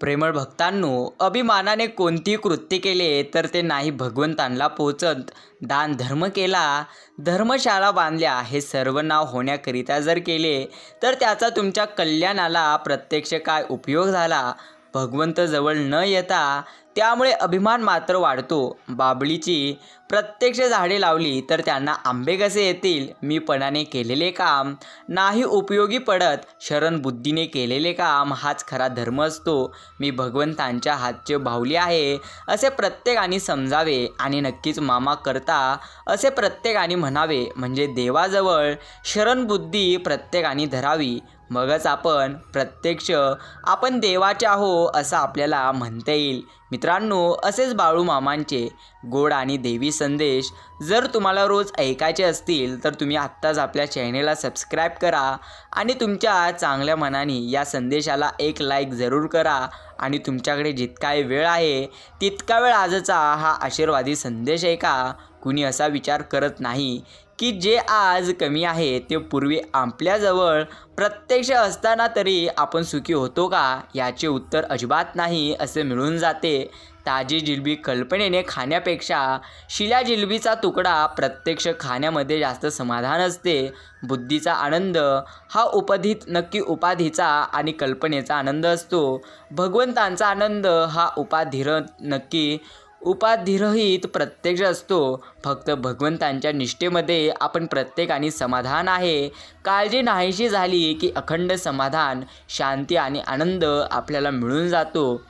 प्रेमळ भक्तांनो अभिमानाने कोणतीही कृत्य केले तर ते नाही भगवंतांना पोचत. दान धर्म केला धर्मशाळा बांधल्या हे सर्व नाव होण्याकरिता जर केले तर त्याचा तुमच्या कल्याणाला प्रत्यक्ष काय उपयोग झाला? भगवंत जवळ न येता त्यामुळे अभिमान मात्र वाढतो. बाबळीची प्रत्यक्ष झाडे लावली तर त्यांना आंबे कसे येतील? मी पणाने केलेले काम. नाही उपयोगी पडत. शरण बुद्धीने केलेले काम. हाच खरा धर्म असतो. मी भगवंतांच्या हातचे भावली आहे. असे प्रत्येकाने समजावे आणि नक्कीच मामा करता असे प्रत्येकाने म्हणावे. म्हणजे देवाजवळ शरणबुद्धी प्रत्येकाने धरावी. मगच आपण प्रत्यक्ष आपण देवाचे आहो असं आपल्याला म्हणता येईल. मित्रांनो असेच बाळू मामांचे गोड आणि देवी संदेश जर तुम्हाला रोज ऐकायचे असतील तर तुम्ही आत्ताच आपल्या चॅनेलला सबस्क्राईब करा आणि तुमच्या चांगल्या मनाने या संदेशाला एक लाईक जरूर करा आणि तुमच्याकडे जितकाही वेळ आहे तितका वेळ आजचा हा आशीर्वादी संदेश ऐका कुणी असा विचार करत नाही. की जे आज कमी आहे ते पूर्वी आपल्याजवळ प्रत्यक्ष असताना तरी आपण सुखी होतो का? याचे उत्तर अजिबात नाही असे मिळून जाते. ताजी जिलबी कल्पनेने खाण्यापेक्षा शिल्या जिलबीचा तुकडा प्रत्यक्ष खाण्यामध्ये जास्त समाधान असते. बुद्धीचा आनंद हा उपधीत नक्की उपाधीचा आणि कल्पनेचा आनंद असतो. भगवंतांचा आनंद हा उपाधीर नक्की उपाधिरहित प्रत्यक्ष असतो फक्त भगवंतांच्या निष्ठेमध्ये आपण प्रत्येकाने समाधान आहे. काळजी नाहीशी झाली की अखंड समाधान शांती आणि आनंद आपल्याला मिळून जातो.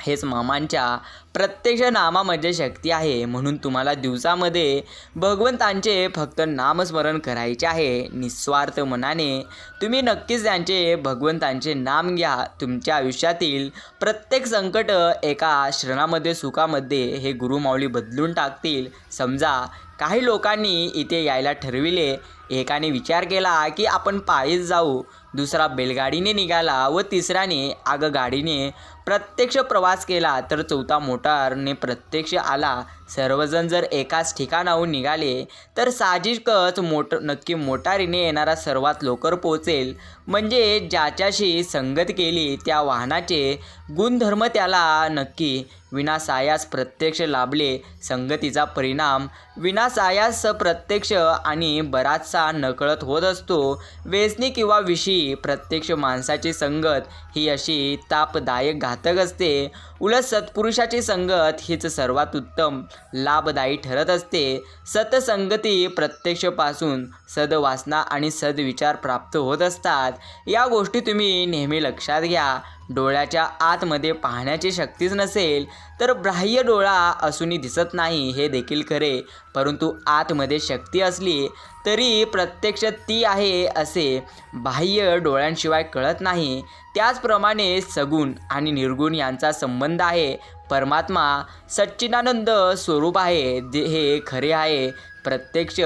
हेच मामांच्या प्रत्यक्ष नामामध्ये शक्ती आहे म्हणून तुम्हाला दिवसामध्ये भगवंतांचे फक्त नामस्मरण करायचे आहे. निस्वार्थ मनाने तुम्ही नक्कीच त्यांचे भगवंतांचे नाम घ्या. तुमच्या आयुष्यातील प्रत्येक संकट एका श्रणामध्ये सुखामध्ये हे गुरुमाऊली बदलून टाकतील. समजा काही लोकांनी इथे यायला ठरविले. एकाने विचार केला की आपण पायीच जाऊ. दुसरा बैलगाडीने निघाला व तिसऱ्याने आगगाडीने प्रत्यक्ष प्रवास केला. तर चौथा मोठा मोटारने प्रत्यक्ष आला सर्वजण जर एकाच ठिकाणाहून निघाले तर साहजिकच मोट नक्की मोटारीने येणारा सर्वात लवकर पोहोचेल. म्हणजे ज्याच्याशी संगत केली त्या वाहनाचे गुणधर्म त्याला नक्की विनासायास प्रत्यक्ष लाभले. संगतीचा परिणाम विनासायास प्रत्यक्ष आणि बराचसा नकळत होत असतो. वेसनी किंवा विषयी प्रत्यक्ष माणसाची संगत ही अशी तापदायक घातक असते. उलट सत्पुरुषाची संगत हीच सर्वात उत्तम लाभदायी ठरत असते. सतसंगती प्रत्यक्षपासून सदवासना आणि सदविचार प्राप्त होत असतात. या गोष्टी तुम्ही नेहमी लक्षात घ्या. डोळ्याच्या आतमध्ये पाहण्याची शक्तीच नसेल तर बाह्य डोळा असूनही दिसत नाही हे देखील खरे. परंतु आतमध्ये शक्ती असली तरी प्रत्यक्ष ती आहे असे बाह्य डोळ्यांशिवाय कळत नाही. त्याचप्रमाणे सगुण आणि निर्गुण यांचा संबंध आहे. परमात्मा सच्चिदानंद स्वरूप आहे जे हे खरे आहे. प्रत्यक्ष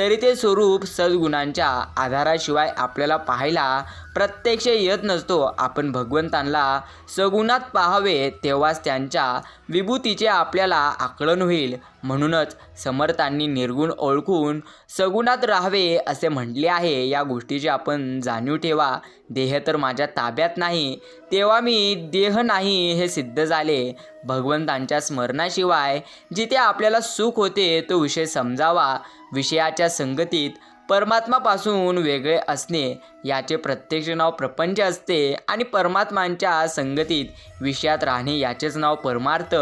तरी ते स्वरूप सद्गुणांच्या आधाराशिवाय आपल्याला पाहायला प्रत्यक्ष येत नसतो. आपण भगवंतांना सगुणात पाहावे तेव्हाच त्यांच्या विभूतीचे आपल्याला आकलन होईल. म्हणूनच समर्थांनी निर्गुण ओळखून सगुणात राहावे असे म्हटले आहे. या गोष्टीची आपण जाणीव ठेवा. देह तर माझ्या ताब्यात नाही. तेव्हा मी देह नाही हे सिद्ध झाले. भगवंतांच्या स्मरणाशिवाय जिथे आपल्याला सुख होते तो विषय समजावा. विषयाच्या संगतीत परमात्मापासून वेगळे असणे याचे प्रत्यक्ष नाव प्रपंच असते आणि परमात्मांच्या संगतीत विषयात राहणे याचेच नाव परमार्थ.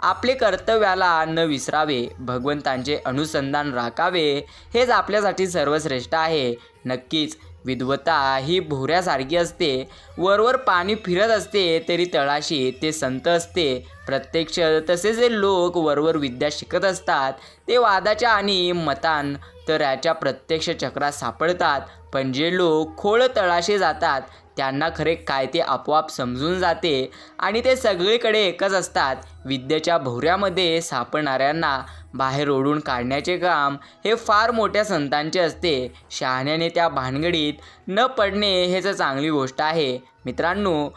आपले कर्तव्याला न विसरावे भगवंतांचे अनुसंधान राखावे हेच आपल्यासाठी सर्वश्रेष्ठ आहे. नक्कीच विद्वता ही भोऱ्यासारखी असते. वरवर पाणी फिरत असते तरी तळाशी ते संत असते. प्रत्यक्ष तसे जे लोक वरवर विद्या शिकत असतात. ते वादाच्या आणि मतांतराच्या प्रत्यक्ष चक्रात सापडतात. पण जे लोक खोळ तळाशी जातात त्यांना खरे काय ते आपोआप समजून जाते आणि ते सगळीकडे एकच असतात. विद्येच्या भोवऱ्यामध्ये सापडणाऱ्यांना बाहेर ओढून काढण्याचे काम हे फार मोठ्या संतांचे असते. शहाण्याने त्या भानगडीत न पडणे हेच चांगली गोष्ट आहे. मित्रांनो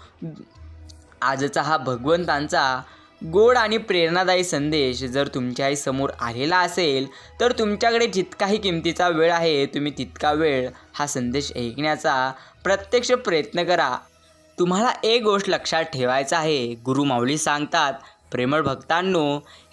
आजचा हा भगवंतांचा गोड आणि प्रेरणादायी संदेश जर तुमच्याही समोर आलेला असेल तर तुमच्याकडे जितकाही किमतीचा वेळ आहे तुम्ही तितका वेळ हा संदेश ऐकण्याचा प्रत्यक्ष प्रयत्न करा. तुम्हाला एक गोष्ट लक्षात ठेवायचं आहे. गुरु माऊली सांगतात प्रेमळ भक्तांनो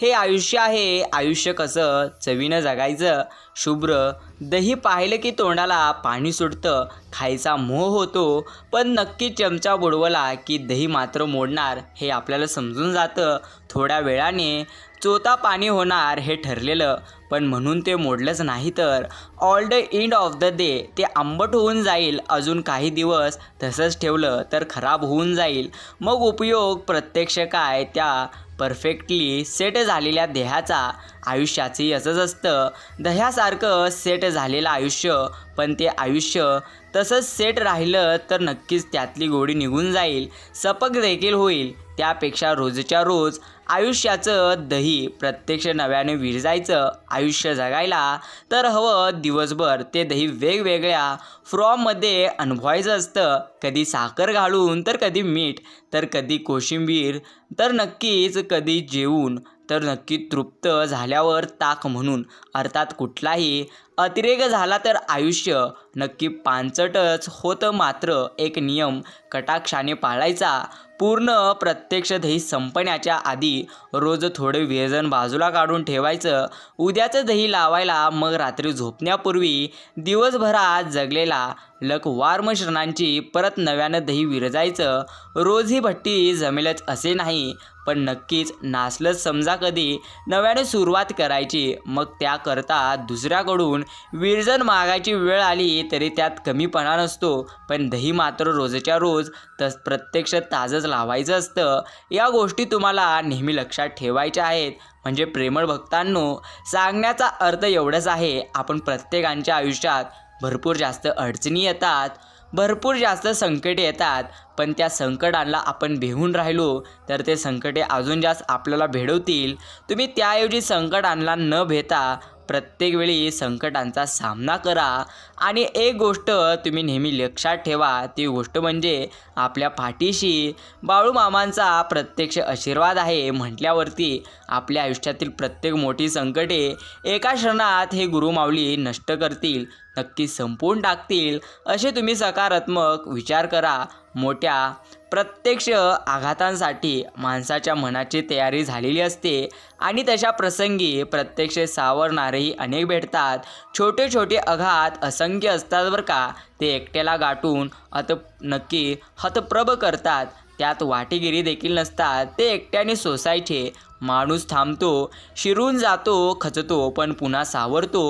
हे आयुष्य आहे. आयुष्य कसं? चवीनं जगायचं. शुभ्र दही पाहिलं की तोंडाला पाणी सुटतं. खायचा मोह होतो पण नक्की चमचा बुडवला की दही मात्र मोडणार हे आपल्याला समजून जातं. थोड्या वेळाने चोता पाणी होणार हे ठरलेलं पण म्हणून ते मोडलंच नाही तर. All the end of the day ते आंबट होऊन जाईल. अजून काही दिवस तसंच ठेवलं तर खराब होऊन जाईल. मग उपयोग प्रत्यक्ष काय? त्या परफेक्टली सेट झालेल्या देहाचा आयुष्याचंही असंच असतं. दह्यासारखं सेट झालेलं आयुष्य पण ते आयुष्य तसंच सेट राहिलं तर नक्कीच त्यातली गोडी निघून जाईल. सपक देखील होईल. त्यापेक्षा रोजच्या रोज आयुष्याचं दही प्रत्यक्ष नव्याने विरजायचं आयुष्य जगायला तर हवं दिवसभर ते दही वेगवेगळ्या फ्रॉममध्ये अनुभवायचं असतं. कधी साखर घालून तर कधी मीठ तर कधी कोशिंबीर तर नक्कीच कधी जेवून तर नक्की तृप्त झाल्यावर ताक म्हणून. अर्थात कुठलाही अतिरेक झाला तर आयुष्य. नक्की पांचटच होतं मात्र एक नियम कटाक्षाने पाळायचा. पूर्ण प्रत्यक्ष दही संपण्याच्या आधी रोज थोडे व्यजन बाजूला काढून ठेवायचं. उद्याचं दही लावायला मग रात्री झोपण्यापूर्वी दिवसभरात जगलेला लक वार्मश्रणांची परत नव्यानं दही विरजायचं. रोज ही भट्टी जमेलच असे नाही पण नक्कीच नासलंच समजा कधी. नव्याने सुरुवात करायची मग त्याकरता दुसऱ्याकडून विरजन मागायची वेळ आली तरी त्यात कमीपणा नसतो. पण दही मात्र रोजच्या रोज तस प्रत्यक्ष ताजंच लावायचं असतं. या गोष्टी तुम्हाला नेहमी लक्षात ठेवायच्या आहेत. म्हणजे प्रेमळ भक्तांनो सांगण्याचा अर्थ एवढंच आहे आपण प्रत्येकांच्या आयुष्यात भरपूर जास्त अडचणी येतात भरपूर जास्त संकटे येतात पण त्या संकटांना आपण भेहून राहिलो तर ते संकटे अजून जास्त आपल्याला भेडवतील. तुम्ही त्याऐवजी संकटांना न भेता प्रत्येक वेळी संकटांचा सामना करा आणि एक गोष्ट तुम्ही नेहमी लक्षात ठेवा ती गोष्ट म्हणजे आपल्या पाठीशी बाळूमामांचा प्रत्यक्ष आशीर्वाद आहे म्हटल्यावरती आपल्या आयुष्यातील प्रत्येक मोठी संकटे एका क्षणात हे गुरुमावली नष्ट करतील नक्की संपवून टाकतील असे तुम्ही सकारात्मक विचार करा. मोठ्या प्रत्यक्ष आघातांसाठी माणसाच्या मनाची तयारी झालेली असते आणि तशा प्रसंगी प्रत्यक्ष सावरणारेही अनेक भेटतात. छोटे छोटे आघात असंख्य असतात बरं का. ते एकट्याला गाठून अत नक्की हतप्रभ करतात. त्यात वाटेगिरी देखील नसतात. ते एकट्याने सोसायचे. माणूस थांबतो शिरून जातो खचतो पण पुन्हा सावरतो.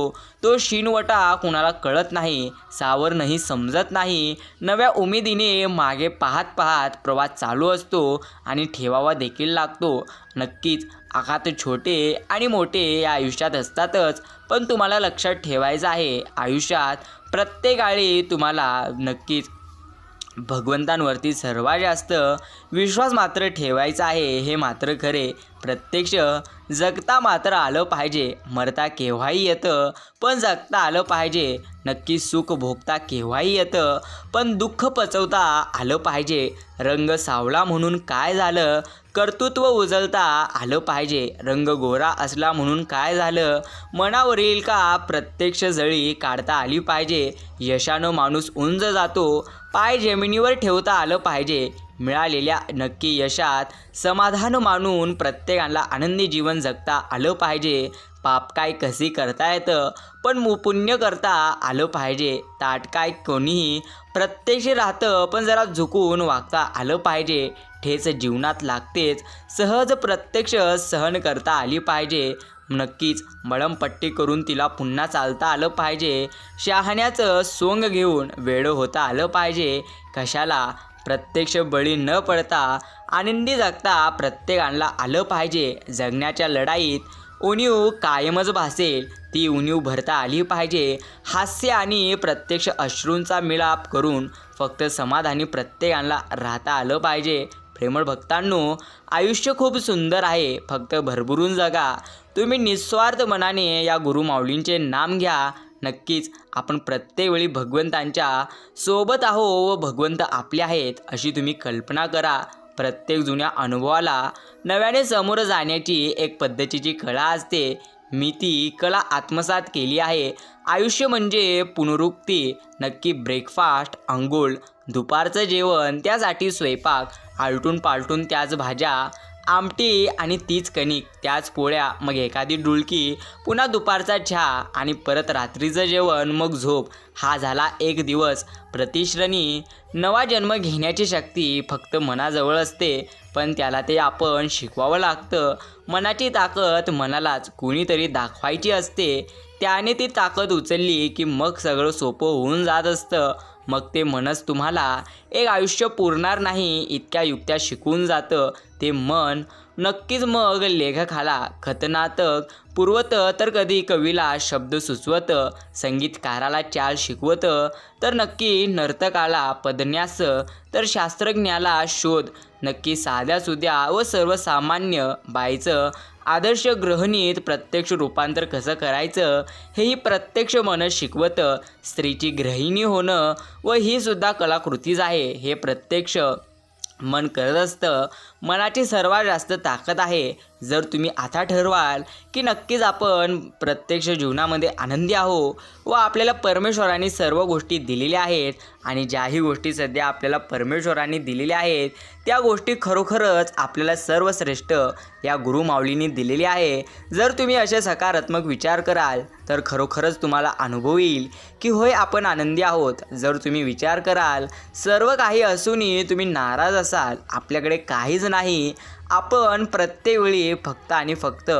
तो शिनवटा कुणाला कळत नाही सावरणंही समजत नाही. नव्या उमेदीने मागे पाहत पाहत प्रवास चालू असतो आणि ठेवावा देखील लागतो. नक्कीच आघात छोटे आणि मोठे या आयुष्यात असतातच पण तुम्हाला लक्षात ठेवायचं आहे. आयुष्यात प्रत्येकाळी तुम्हाला नक्कीच भगवंतांवरती सर्वात जास्त विश्वास मात्र ठेवायचा आहे हे मात्र खरे. प्रत्यक्ष जगता मात्र आलं पाहिजे मरता केव्हाही येतं पण जगता आलं पाहिजे. नक्की सुख भोगता केव्हाही येतं पण दुःख पचवता आलं पाहिजे. रंग सावला म्हणून काय झालं? कर्तृत्व उजळता आलं पाहिजे. रंग गोरा असला म्हणून काय झालं? मनावरील का प्रत्यक्ष जळी काढता आली पाहिजे? यशानं माणूस उंज जातो पाय जमिनीवर ठेवता आलं पाहिजे. मिळालेल्या नक्की यशात समाधान मानून प्रत्येकाला आनंदी जीवन जगता आलं पाहिजे. पाप काय कशी करता येतं? पण मु पुण्य करता आलं पाहिजे. ताट काय कोणीही प्रत्यक्ष राहतं पण जरा झुकून वागता आलं पाहिजे. ठेच जीवनात लागतेच सहज प्रत्यक्ष सहन करता आली पाहिजे. नक्कीच मळमपट्टी करून तिला पुन्हा चालता आलं पाहिजे. शहाण्याचं सोंग घेऊन वेळ होता आलं पाहिजे. कशाला? प्रत्यक्ष बळी न पडता आनंदी जगता प्रत्येकाला आलं पाहिजे. जगण्याच्या लढाईत उणीव कायमच भासेल ती उणीव भरता आली पाहिजे. हास्य आणि प्रत्यक्ष अश्रूंचा मिलाप करून फक्त समाधानी प्रत्येकाला राहता आलं पाहिजे. प्रेमळ भक्तांनो आयुष्य खूप सुंदर आहे फक्त भरभरून जगा. तुम्ही निस्वार्थ मनाने या गुरुमाऊलींचे नाम घ्या. नक्कीच आपण प्रत्येक वेळी भगवंतांच्या सोबत आहो व भगवंत आपले आहेत अशी तुम्ही कल्पना करा. प्रत्येक जुन्या अनुभवाला नव्याने समोर जाण्याची एक पद्धतीची कला असते. मी ती कला आत्मसात केली आहे. आयुष्य म्हणजे पुनरुक्ती नक्की ब्रेकफास्ट अंघोळ दुपारचं जेवण त्यासाठी स्वयंपाक आलटून पालटून त्याच भाज्या आमटी आणि तीच कणिक त्याच पोळ्या मग एखादी डुलकी पुन्हा दुपारचा चहा आणि परत रात्रीचं जेवण मग झोप. हा झाला एक दिवस. प्रतिश्रणी नवा जन्म घेण्याची शक्ती फक्त मनाजवळ असते पण त्याला ते आपण शिकवावं लागतं. मनाची ताकद मनालाच कोणीतरी दाखवायची असते. त्याने ती ताकद उचलली की मग सगळं सोपं होऊन जात असतं. मग ते मनच तुम्हाला एक आयुष्य पुरणार नाही इतक्या युक्त्या शिकून जातं. ते मन नक्कीच मग लेखकाला खतनातक पुरवतं. तर कधी कवीला शब्द सुचवतं संगीतकाराला चाल शिकवतं. तर नक्की नर्तकाला पदन्यास तर शास्त्रज्ञाला शोध. नक्की साध्या सुद्या व सर्वसामान्य बाईचं आदर्श ग्रहणीत प्रत्यक्ष रूपांतर कसं करायचं हेही प्रत्यक्ष मन शिकवतं स्त्रीची गृहिणी होणं व ही सुद्धा कलाकृतीच आहे हे प्रत्यक्ष मन करत असतं. मनाची सर्वात जास्त ताकद आहे. जर तुम्ही आता ठरवाल की नक्कीच आपण प्रत्यक्ष जीवनामध्ये आनंदी आहो व आपल्याला परमेश्वराने सर्व गोष्टी दिलेल्या आहेत आणि ज्याही गोष्टी सध्या आपल्याला परमेश्वराने दिलेल्या आहेत त्या गोष्टी खरोखरच आपल्याला सर्वश्रेष्ठ या गुरुमाऊलीने दिलेली आहे जर तुम्ही असे सकारात्मक विचार कराल तर खरोखरच तुम्हाला अनुभव येईल की होय आपण आनंदी आहोत. जर तुम्ही विचार कराल सर्व काही असूनही तुम्ही नाराज असाल आपल्याकडे काहीच नाही. आपण प्रत्येक वेळी फक्त आणि फक्त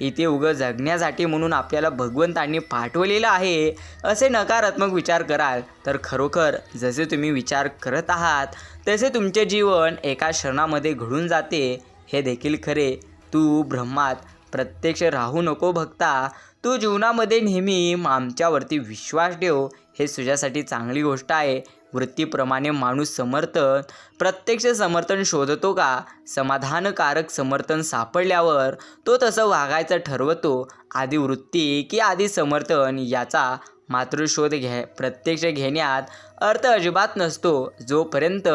इथे उगं जगण्यासाठी म्हणून आपल्याला भगवंतांनी पाठवलेलं आहे असे नकारात्मक विचार कराल. तर खरोखर जसे तुम्ही विचार करत आहात तसे तुमचे जीवन एका क्षणामध्ये घडून जाते. हे देखील खरे. तू ब्रह्मात प्रत्यक्ष राहू नको भक्ता. तू जीवनामध्ये नेहमी आमच्यावरती विश्वास ठेव. हे तुझ्यासाठी चांगली गोष्ट आहे. वृत्तीप्रमाणे माणूस समर्थन प्रत्यक्ष समर्थन शोधतो का? समाधानकारक समर्थन सापडल्यावर तो तसं वागायचं ठरवतो. आधी वृत्ती की आधी समर्थन याचा मात्र शोध घ्या प्रत्यक्ष घेण्यात अर्थ अजिबात नसतो. जोपर्यंत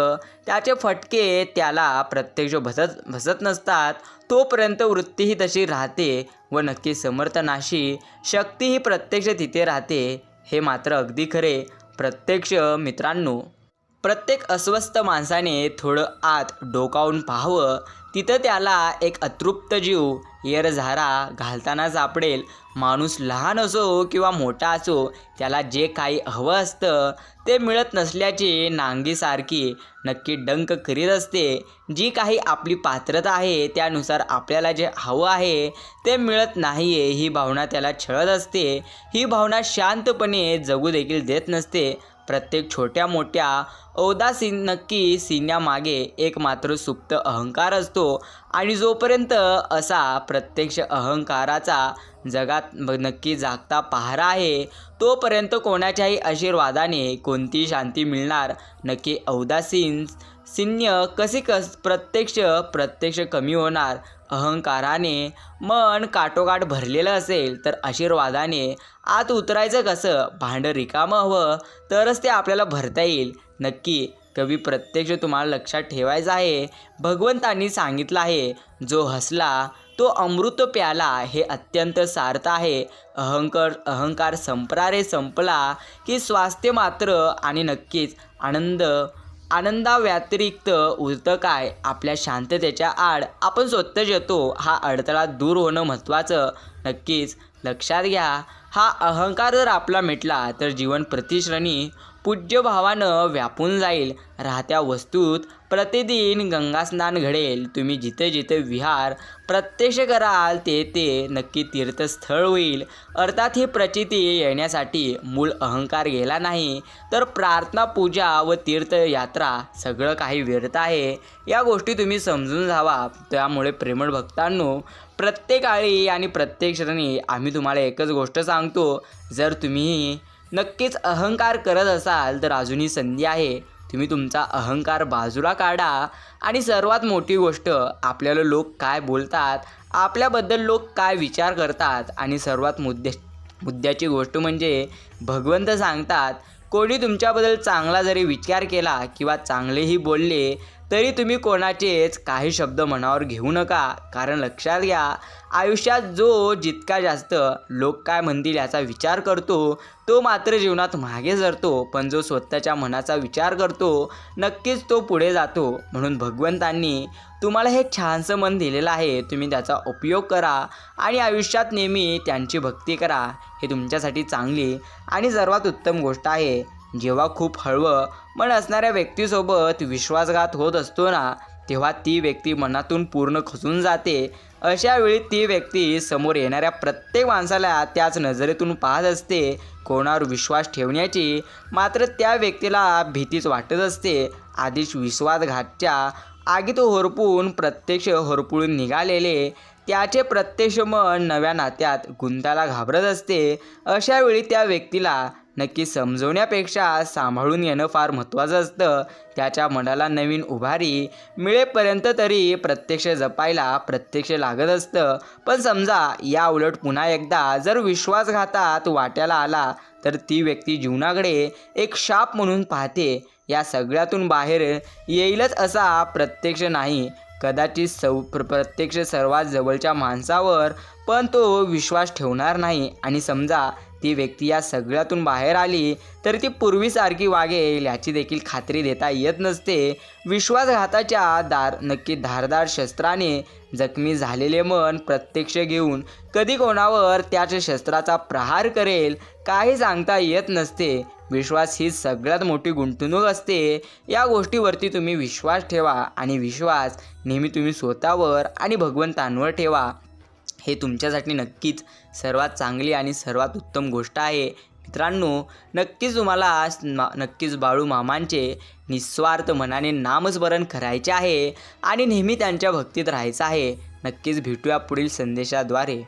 त्याचे फटके त्याला प्रत्यक्ष भसत भसत नसतात तोपर्यंत वृत्तीही तशी राहते व नक्की समर्थनाशी शक्तीही प्रत्यक्ष तिथे राहते. हे मात्र अगदी खरे. प्रत्यक्ष मित्रांनो प्रत्येक अस्वस्थ माणसाने थोडं आत डोकावून पाहावं. तिथं त्याला एक अतृप्त जीव येरझारा घालताना सापडेल. माणूस लहान असो किंवा मोठा असो त्याला जे काही हवं असतं ते मिळत नसल्याची नांगीसारखी नक्की डंक करीत असते. जी काही आपली पात्रता आहे त्यानुसार आपल्याला जे हवं आहे ते मिळत नाही आहे ही भावना त्याला छळत असते. ही भावना शांतपणे जगू देखील देत नसते. प्रत्येक छोट्या मोठ्या औदासीन नक्की सिन्यामागे एक मात्र सुप्त अहंकार असतो. आणि जोपर्यंत असा प्रत्यक्ष अहंकाराचा जगात नक्की जागता पहारा आहे तोपर्यंत कोणाच्याही आशीर्वादाने कोणती शांती मिळणार? नक्की औदासीन सिन्य कसे कस प्रत्यक्ष प्रत्यक्ष कमी होणार? अहंकाराने मन काटोकाट भरलेलं असेल तर आशीर्वादाने आत उतरायचं कसं? भांडं रिकामं हवं तरच ते आपल्याला भरता येईल. नक्की कवी प्रत्यक्ष तुम्हाला लक्षात ठेवायचं आहे. भगवंतांनी सांगितलं आहे जो हसला तो अमृत प्याला हे अत्यंत सार्थ आहे. अहंकार अहंकार संपला रे संपला की स्वास्थ्य मात्र आणि नक्कीच आनंद आनंदाव्यतिरिक्त उरतं काय? आपल्या शांततेच्या आड आपण स्वतःच येतो हा अडथळा दूर होणं महत्त्वाचं. नक्कीच लक्षात घ्या हा अहंकार जर आपला मिटला तर जीवन प्रतिश्रणी पूज्यभावानं व्यापून जाईल. राहत्या वस्तूत प्रतिदिन गंगास्नान घडेल. तुम्ही जिथे जिथे विहार प्रत्यक्ष कराल ते ते नक्की तीर्थस्थळ होईल. अर्थात ही प्रचिती येण्यासाठी मूळ अहंकार गेला नाही. तर प्रार्थना पूजा व तीर्थयात्रा सगळं काही व्यर्थ आहे. या गोष्टी तुम्ही समजून जावा त्यामुळे प्रेमळ भक्तांनो प्रत्येक आळी आणि प्रत्येक क्षणी आम्ही तुम्हाला एकच गोष्ट सांगतो. जर तुम्ही नक्कीच अहंकार करत असाल तर अजूनही संधी आहे. तुम्ही तुमचा अहंकार बाजूला काढा आणि सर्वात मोठी गोष्ट आपल्याला लोक काय बोलतात आपल्याबद्दल लोक काय विचार करतात आणि सर्वात मुद्दे मुद्द्याची गोष्ट म्हणजे भगवंत सांगतात कोणी तुमच्याबद्दल चांगला जरी विचार केला किंवा चांगलेही बोलले तरी तुम्ही कोणाचेच काही शब्द मनावर घेऊ नका. कारण लक्षात घ्या आयुष्यात जो जितका जास्त लोक काय म्हणतील याचा विचार करतो तो मात्र जीवनात मागे सरतो. पण जो स्वतःच्या मनाचा विचार करतो नक्कीच तो पुढे जातो. म्हणून भगवंतांनी तुम्हाला हे छानसं मन दिलेलं आहे तुम्ही त्याचा उपयोग करा आणि आयुष्यात नेहमी त्यांची भक्ती करा. हे तुमच्यासाठी चांगली आणि सर्वात उत्तम गोष्ट आहे. जेव्हा खूप हळवं मन असणाऱ्या व्यक्तीसोबत विश्वासघात होत असतो ना तेव्हा ती व्यक्ती मनातून पूर्ण खचून जाते. अशा वेळी ती व्यक्ती समोर येणाऱ्या प्रत्येक माणसाला त्याच नजरेतून पाहत असते. कोणावर विश्वास ठेवण्याची मात्र त्या व्यक्तीला भीतीच वाटत असते. आधीच विश्वासघातच्या आगीत होरपून प्रत्यक्ष होरपुळून निघालेले त्याचे प्रत्यक्ष मन नव्या नात्यात गुंताला घाबरत असते. अशा वेळी त्या व्यक्तीला नक्की समजवण्यापेक्षा सांभाळून येणं फार महत्त्वाचं असतं. त्याच्या मनाला नवीन उभारी मिळेपर्यंत तरी प्रत्यक्ष जपायला प्रत्यक्ष लागत असतं. पण समजा या उलट पुन्हा एकदा जर विश्वासघातात वाट्याला आला तर ती व्यक्ती जीवनाकडे एक शाप म्हणून पाहते. या सगळ्यातून बाहेर येईलच असा प्रत्यक्ष नाही. कदाचित सौ प्र प्रत्यक्ष सर्वात जवळच्या माणसावर पण तो विश्वास ठेवणार नाही. आणि समजा ती व्यक्ती या सगळ्यातून बाहेर आली तर ती पूर्वीसारखी वागेल याची देखील खात्री देता येत नसते. विश्वासघाताच्या दार नक्की धारदार शस्त्राने जखमी झालेले मन प्रत्यक्ष घेऊन कधी कोणावर त्याच्या शस्त्राचा प्रहार करेल काही सांगता येत नसते. विश्वास ही सगळ्यात मोठी गुंतवणूक असते. या गोष्टीवरती तुम्ही विश्वास ठेवा आणि विश्वास नेहमी तुम्ही स्वतःवर आणि भगवंतांवर ठेवा. हे तुमच्यासाठी नक्कीच सर्वात चांगली आणि सर्वात उत्तम गोष्ट आहे. मित्रांनो नक्कीच तुम्हाला मा- नक्कीच बाळू मामांचे निस्वार्थ मनाने नामस्मरण करायचे आहे आणि नेहमी त्यांच्या भक्तीत राहायचं आहे. नक्कीच भेटूया पुढील संदेशाद्वारे.